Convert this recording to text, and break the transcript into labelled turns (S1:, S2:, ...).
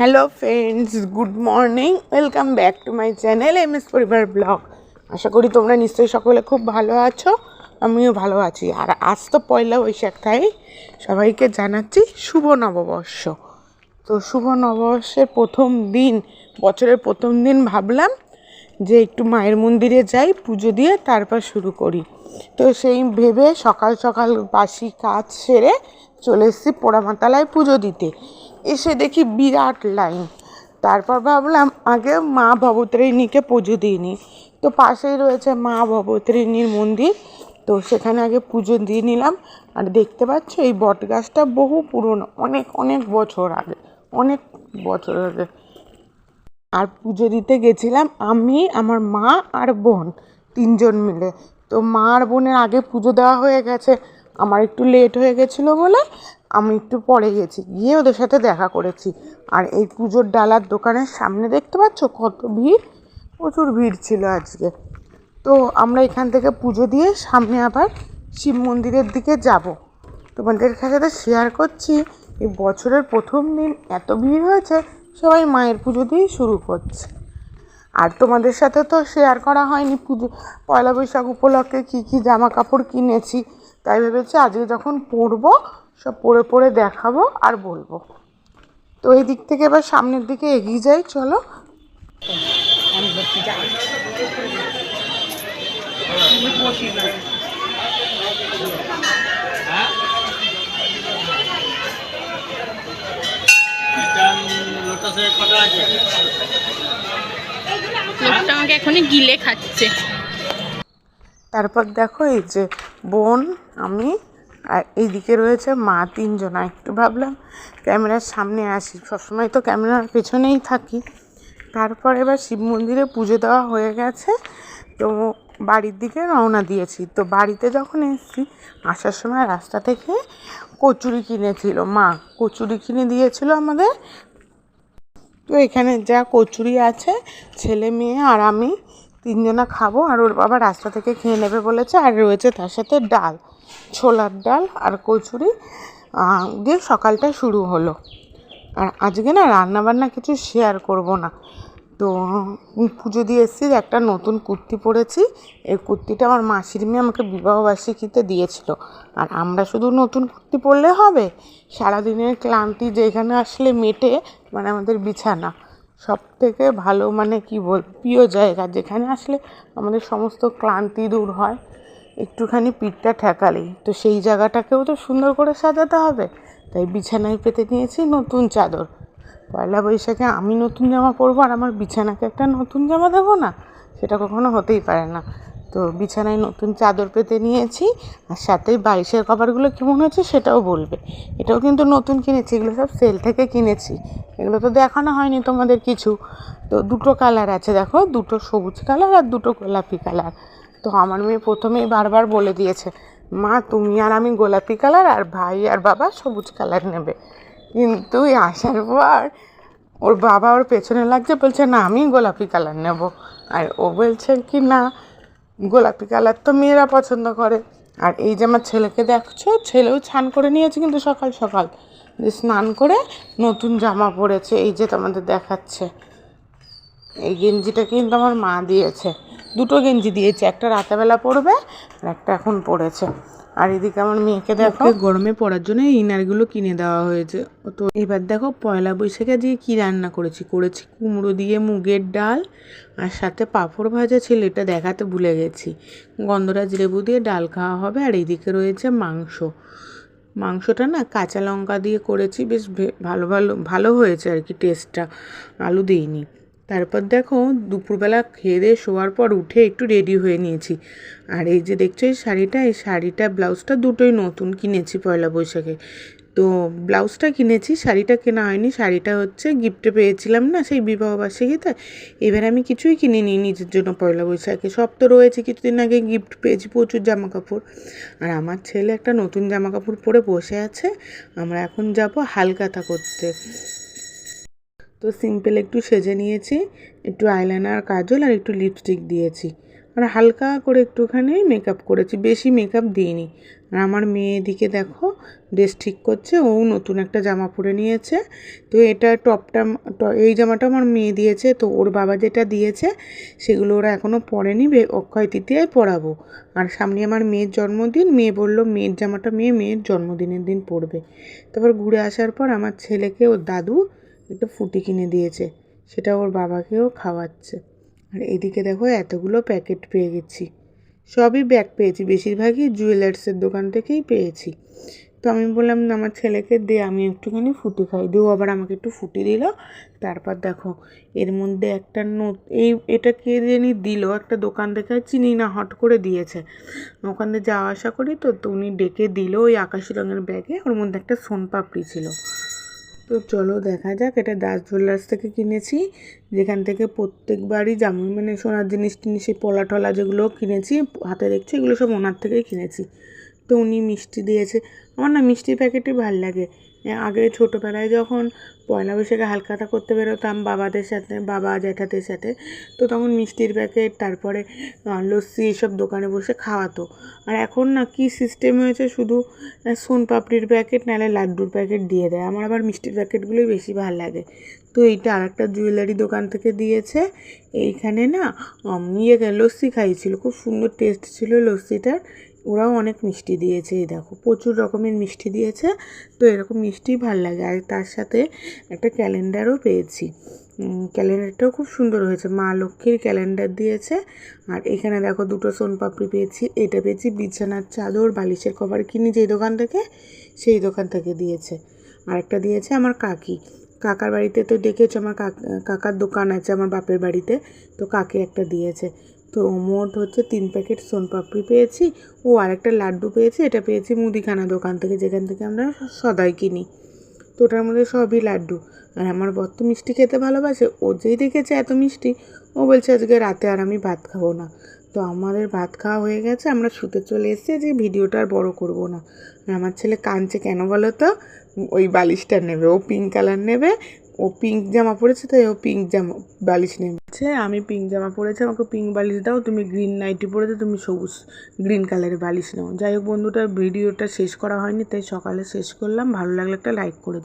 S1: Hello friends good morning welcome back to my channel M S পরিবার blog আশা করি তোমরা নিশ্চয়ই সকলে খুব ভালো আছো, আমিও ভালো আছি। আর আজ তো পয়লা বৈশাখ, তাই সবাইকে জানাচ্ছি শুভ নববর্ষ। তো শুভ নববর্ষের প্রথম দিন, বছরের প্রথম দিন ভাবলাম যে একটু মায়ের মন্দিরে যাই, পুজো দিয়ে তারপর শুরু করি। তো সেই ভেবে সকাল সকাল বাসি কাজ সেরে চলে এসেছি পোড়ামাতালায় পুজো দিতে। এসে দেখি বিরাট লাইন। তারপর ভাবলাম, আগে মা ভবতারিণীকে পুজো দিইনি তো পাশেই রয়েছে মা ভবতারিণীর মন্দির। তো সেখানে আগে পুজো দিয়ে নিলাম। আর দেখতে পাচ্ছ, এই বট গাছটা বহু পুরনো, অনেক অনেক বছর আগে, অনেক বছর আগে। আর পুজো দিতে গেছিলাম আমি, আমার মা আর বোন, তিনজন মিলে। তো মা আর বোনের আগে পুজো দেওয়া হয়ে গেছে। আমার একটু লেট হয়ে গেছিল বলে আমি একটু পরে গেছি। গিয়ে ওদের সাথে দেখা করেছি। আর এই পুজোর ডালার দোকানের সামনে দেখতে পাচ্ছ? কত ভিড়? প্রচুর ভিড় ছিল আজকে। তো আমরা এখান থেকে পুজো দিয়ে সামনে আবার শিব মন্দিরের দিকে যাব। তোমাদের সাথে শেয়ার করছি। এই বছরের প্রথম দিন এত ভিড় হয়েছে, সবাই মায়ের পুজো দিয়েই শুরু করছে। আর তোমাদের সাথে তো শেয়ার করা হয়নি পুজো। পয়লা বৈশাখ উপলক্ষে কী কী জামা কাপড় কিনেছি তাই ভেবেছি আজকে যখন পরবো সব পরে পরে দেখাবো আর বলব। তো এই দিক থেকে এবার সামনের দিকে এগিয়ে যাই, চলো।
S2: আমাকে এখনই গিলে খাচ্ছে।
S1: তারপর দেখো এই যে বোন, আমি আর এইদিকে রয়েছে মা তিনজন। একটু ভাবলাম ক্যামেরার সামনে আসি। সবসময় তো ক্যামেরার পেছনেই থাকি। তারপর এবার শিব মন্দিরে পুজো দেওয়া হয়ে গেছে। তো বাড়ির দিকে রওনা দিয়েছি। তো বাড়িতে যখন এসেছি, আসার সময় রাস্তা থেকে কচুরি কিনেছিল। মা, কচুরি কিনে দিয়েছিল আমাদের। তো এখানে যা কচুরি আছে, ছেলে মেয়ে আর আমি তিনজনা খাব আর ওর বাবা রাস্তা থেকে খেয়ে নেবে বলেছে আর রয়েছে তার সাথে ডাল, ছোলার ডাল আর কচুরি। দিয়ে সকালটা শুরু হলো। আর আজকে না রান্নাবান্না কিছু শেয়ার করব না। তো পুজো দিয়ে এসেছি একটা নতুন কুর্তি পরেছি। এই কুর্তিটা আমার মাসির মেয়ে আমাকে বিবাহবার্ষিকীতে দিয়েছিল। আর আমরা শুধু নতুন কুর্তি পরলে হবে? সারাদিনের ক্লান্তি যেখানে আসলে মেটে মানে আমাদের বিছানা। সব থেকে ভালো মানে কি বল, প্রিয় জায়গা যেখানে আসলে আমাদের সমস্ত ক্লান্তি দূর হয়, একটুখানি পিঠটা ঠেকালেই। তো সেই জায়গাটাকেও তো সুন্দর করে সাজাতে হবে। তাই বিছানায় পেতে নিয়েছি নতুন চাদর। পয়লা বৈশাখে আমি নতুন জামা পরবো আর আমার বিছানাকে একটা নতুন জামা দেবো না? সেটা কখনো হতেই পারে না। তো বিছানায় নতুন চাদর পেতে নিয়েছি, আর সাথে বাইশের কভারগুলো কেমন হয়েছে সেটাও বলবে। এটাও কিন্তু নতুন কিনেছি, এগুলো সব সেল থেকে কিনেছি। এগুলো তো দেখানো হয়নি তোমাদের কিছু। তো দুটো কালার আছে দেখো, দুটো সবুজ কালার আর দুটো গোলাপি কালার। তো আমার মেয়ে প্রথমেই বারবার বলে দিয়েছে, মা, তুমি আর আমি গোলাপি কালার, আর ভাই আর বাবা সবুজ কালার নেবে। কিন্তু আসার পর ওর বাবা ওর পেছনে লাগছে, বলছে, না, আমি গোলাপি কালার নেব। আর ও বলছে কি, না গোলাপি কালার তো মেয়েরা পছন্দ করে। আর এই যে আমার ছেলেকে দেখছ, ছেলেও ছান করে নিয়েছে কিন্তু সকাল সকাল। স্নান করে নতুন জামা পরেছে, এই যে তোমাদের দেখাচ্ছে। এই গেঞ্জিটা কিন্তু আমার মা দিয়েছে। দুটো গেঞ্জি দিয়েছে, একটা রাতেবেলা পরবে আর একটা এখন পরেছে। আর এদিকে আমার মেয়েকে দেখো। গরমে পড়ার জন্য ইনারগুলো কিনে দেওয়া হয়েছে। তো এবার দেখো পয়লা বৈশাখে দিয়ে কী রান্না করেছি? করেছি কুমড়ো দিয়ে মুগের ডাল আর সাথে পাঁপড় ভাজা ছিল, এটা দেখাতে ভুলে গেছি। গন্ধরাজ লেবু দিয়ে ডাল খাওয়া হবে আর এইদিকে রয়েছে মাংস। মাংসটা না কাঁচা লঙ্কা দিয়ে করেছি, বেশ ভালো ভালো ভালো হয়েছে আর কি টেস্টটা আলু দিইনি। তারপর দেখো দুপুরবেলা খেয়ে দিয়ে শোয়ার পর উঠে একটু রেডি হয়ে নিয়েছি। আর এই যে দেখছ এই শাড়িটা এই শাড়িটা, ব্লাউজটা দুটোই নতুন কিনেছি পয়লা বৈশাখে। তো ব্লাউজটা কিনেছি, শাড়িটা কেনা হয়নি, শাড়িটা হচ্ছে গিফটে পেয়েছিলাম না সেই বিবাহবার্ষিকীতে এবার আমি কিছুই কিনিনি নিজের জন্য পয়লা বৈশাখে। সব তো রয়েছে, কিছুদিন আগে গিফট পেয়েছি প্রচুর জামা কাপড় আর আমার ছেলে একটা নতুন জামা কাপড় পরে বসে আছে। আমরা এখন যাব হালকাতা করতে। তো সিম্পল একটু সেজে নিয়েছি, একটু আইলাইনার কাজল আর একটু লিপস্টিক দিয়েছি। আর হালকা করে একটুখানি মেকআপ করেছি, বেশি মেকআপ দিইনি। আর আমার মেয়ে এদিকে দেখো ড্রেস ঠিক করছে, ও নতুন একটা জামা পরে নিয়েছে। তো এটা টপটা এই জামাটা আমার মেয়ে দিয়েছে, তো ওর বাবা যেটা দিয়েছে সেগুলো ওরা এখনও পরেনি অক্ষয় তৃতীয়ায় পরাবো। আর সামনে আমার মেয়ের জন্মদিন, মেয়ে বলল মেয়ের জামাটা মেয়ে মেয়ের জন্মদিনের দিন পরবে। তারপর ঘুরে আসার পর আমার ছেলেকে, ওর দাদু একটা ফুটি কিনে দিয়েছে। সেটা ওর বাবাকেও খাওয়াচ্ছে। আর এদিকে দেখো এতগুলো প্যাকেট পেয়ে গেছি। সবই ব্যাগ পেয়েছি। বেশিরভাগই জুয়েলার্সের দোকান থেকেই পেয়েছি। তো আমি বললাম, আমার ছেলেকে দে, আমি একটুখানি ফুটি খাই। দিয়ে ও আবার আমাকে একটু ফুটি দিল। তারপর দেখো, এর মধ্যে একটা নোট, এই, এটা কে জানি দিল? একটা দোকান থেকে চিনি না, হট করে দিয়েছে। ওখান থেকে যাওয়া আসা করি তো তো উনি ডেকে দিল ওই আকাশি রঙের ব্যাগে। ওর মধ্যে একটা সোনপাপড়ি ছিল। তো চলো দেখা যাক, এটা দাস জুয়েলার্স থেকে কিনেছি। যেখান থেকে প্রত্যেকবারই জামা মানে সোনার জিনিস টিনিস, এই পলা টলা যেগুলো কিনেছি, হাতে দেখছি, এগুলো সব ওনার থেকেই কিনেছি। তো উনি মিষ্টি দিয়েছে। আমার না মিষ্টি প্যাকেটই ভালো লাগে। আগে ছোটোবেলায় যখন পয়লা বৈশাখে হালখাতা করতে বেরোতাম বাবাদের সাথে, বাবা জ্যাঠাদের সাথে, তো তখন মিষ্টির প্যাকেট, তারপরে লস্যি এসব দোকানে বসে খাওয়াতো। আর এখন না কি সিস্টেম হয়েছে শুধু সোন পাপড়ির প্যাকেট নাহলে লাড্ডুর প্যাকেট দিয়ে দেয়। আমার আবার মিষ্টির প্যাকেটগুলোই বেশি ভালো লাগে। তো এইটা আরেকটা জুয়েলারি দোকান থেকে দিয়েছে। এইখানে না ইয়ে লস্যি খাইয়েছিল। খুব সুন্দর টেস্ট ছিল লস্যিটার। ওরাও অনেক মিষ্টি দিয়েছে, এই দেখো, প্রচুর রকমের মিষ্টি দিয়েছে, তো এরকম মিষ্টি ভালো লাগে। আর তার সাথে একটা ক্যালেন্ডারও পেয়েছি। ক্যালেন্ডারটাও খুব সুন্দর হয়েছে, মা লক্ষ্মীর ক্যালেন্ডার দিয়েছে। আর এখানে দেখো দুটো সোনপাপড়ি পেয়েছি, এটা পেয়েছি বিছানার চাদর, বালিশের কভার কিনি যেই দোকান থেকে, সেই দোকান থেকে দিয়েছে। আরেকটা দিয়েছে আমার কাকি। কাকার বাড়িতে তো দেখেছ আমার কাক- কাকার দোকান আছে আমার বাপের বাড়িতে, তো কাকে একটা দিয়েছে। তো মোট হচ্ছে তিন প্যাকেট সোনপাপড়ি পেয়েছি ও আরেকটা লাড্ডু পেয়েছি, এটা পেয়েছি মুদিখানা দোকান থেকে, যেখান থেকে আমরা সদাই কিনি। তো ওটার মধ্যে সবই লাড্ডু। আর আমার বর তো মিষ্টি খেতে ভালোবাসে, ও যেই দেখেছে এত মিষ্টি, ও বলছে আজকে রাতে আর আমি ভাত খাব না। তো আমাদের ভাত খাওয়া হয়ে গেছে, আমরা শুতে চলে এসেছি যে ভিডিওটা আর বড় করব না। আর আমার ছেলে কাঁদছে কেন বলো তো? ওই বালিশটা নেবে, ও পিঙ্ক কালার নেবে ও পিঙ্ক জামা পরেছে, তাই ও পিঙ্ক জামা, বালিশ নেমেছে আমি পিঙ্ক জামা পরেছি, আমাকে পিঙ্ক বালিশ দাও, তুমি গ্রিন নাইটি পরেছো, তুমি সবুজ গ্রিন কালারের বালিশ নাও যাই হোক বন্ধুটা ভিডিওটা শেষ করা হয়নি, তাই সকালে শেষ করলাম ভালো লাগলে একটা লাইক করে।